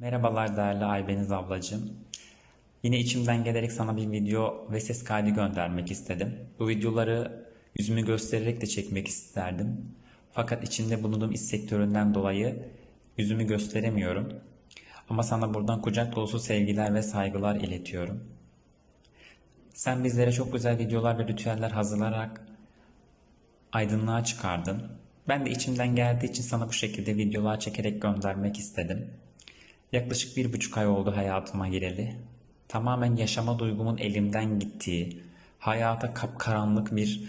Merhabalar değerli Aybeniz ablacığım. Yine içimden gelerek sana bir video ve ses kaydı göndermek istedim. Bu videoları yüzümü göstererek de çekmek isterdim. Fakat içinde bulunduğum iş sektöründen dolayı yüzümü gösteremiyorum. Ama sana buradan kucak dolusu sevgiler ve saygılar iletiyorum. Sen bizlere çok güzel videolar ve ritüeller hazırlayarak aydınlığa çıkardın. Ben de içimden geldiği için sana bu şekilde videolar çekerek göndermek istedim. Yaklaşık bir buçuk ay oldu hayatıma gireli. Tamamen yaşama duygumun elimden gittiği, hayata kapkaranlık bir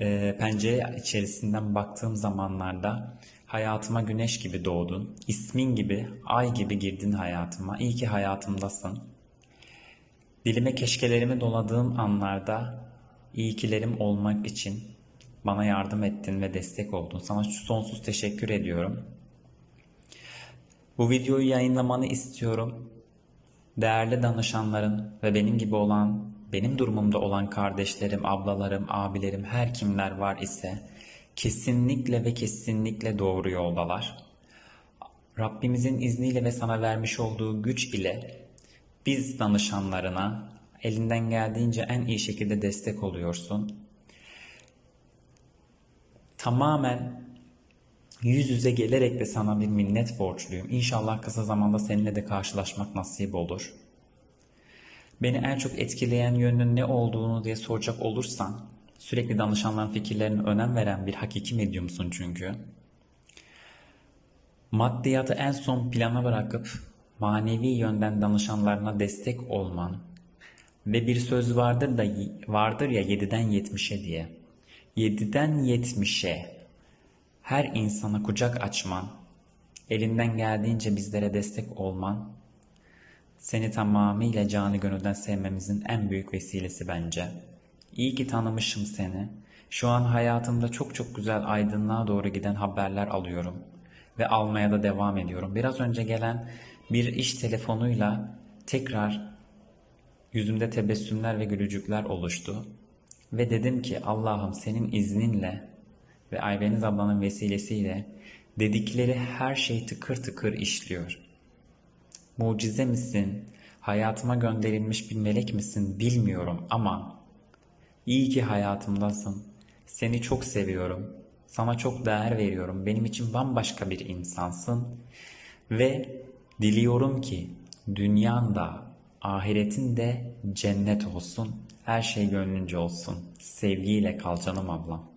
e, pencere içerisinden baktığım zamanlarda hayatıma güneş gibi doğdun. İsmin gibi, ay gibi girdin hayatıma. İyi ki hayatımdasın. Dilime keşkelerimi doladığım anlarda iyi kilerim olmak için bana yardım ettin ve destek oldun. Sana sonsuz teşekkür ediyorum. Bu videoyu yayınlamanı istiyorum. Değerli danışanların ve benim gibi olan, benim durumumda olan kardeşlerim, ablalarım, abilerim, her kimler var ise kesinlikle ve kesinlikle doğru yoldalar. Rabbimizin izniyle ve sana vermiş olduğu güç ile biz danışanlarına elinden geldiğince en iyi şekilde destek oluyorsun. Tamamen yüz yüze gelerek de sana bir minnet borçluyum. İnşallah kısa zamanda seninle de karşılaşmak nasip olur. Beni en çok etkileyen yönünün ne olduğunu diye soracak olursan, sürekli danışanların fikirlerine önem veren bir hakiki medyumsun çünkü. Maddiyatı en son plana bırakıp manevi yönden danışanlarına destek olman ve bir söz vardır da vardır ya 7'den 70'e diye. 7'den 70'e her insana kucak açman, elinden geldiğince bizlere destek olman, seni tamamıyla canı gönülden sevmemizin en büyük vesilesi bence. İyi ki tanımışım seni. Şu an hayatımda çok çok güzel aydınlığa doğru giden haberler alıyorum ve almaya da devam ediyorum. Biraz önce gelen bir iş telefonuyla tekrar yüzümde tebessümler ve gülücükler oluştu. Ve dedim ki Allah'ım senin izninle ve Aybeniz ablanın vesilesiyle dedikleri her şey tıkır tıkır işliyor. Mucize misin, hayatıma gönderilmiş bir melek misin bilmiyorum ama iyi ki hayatımdasın. Seni çok seviyorum. Sana çok değer veriyorum. Benim için bambaşka bir insansın. Ve diliyorum ki dünyan da ahiretin de cennet olsun. Her şey gönlünce olsun. Sevgiyle kal canım ablam.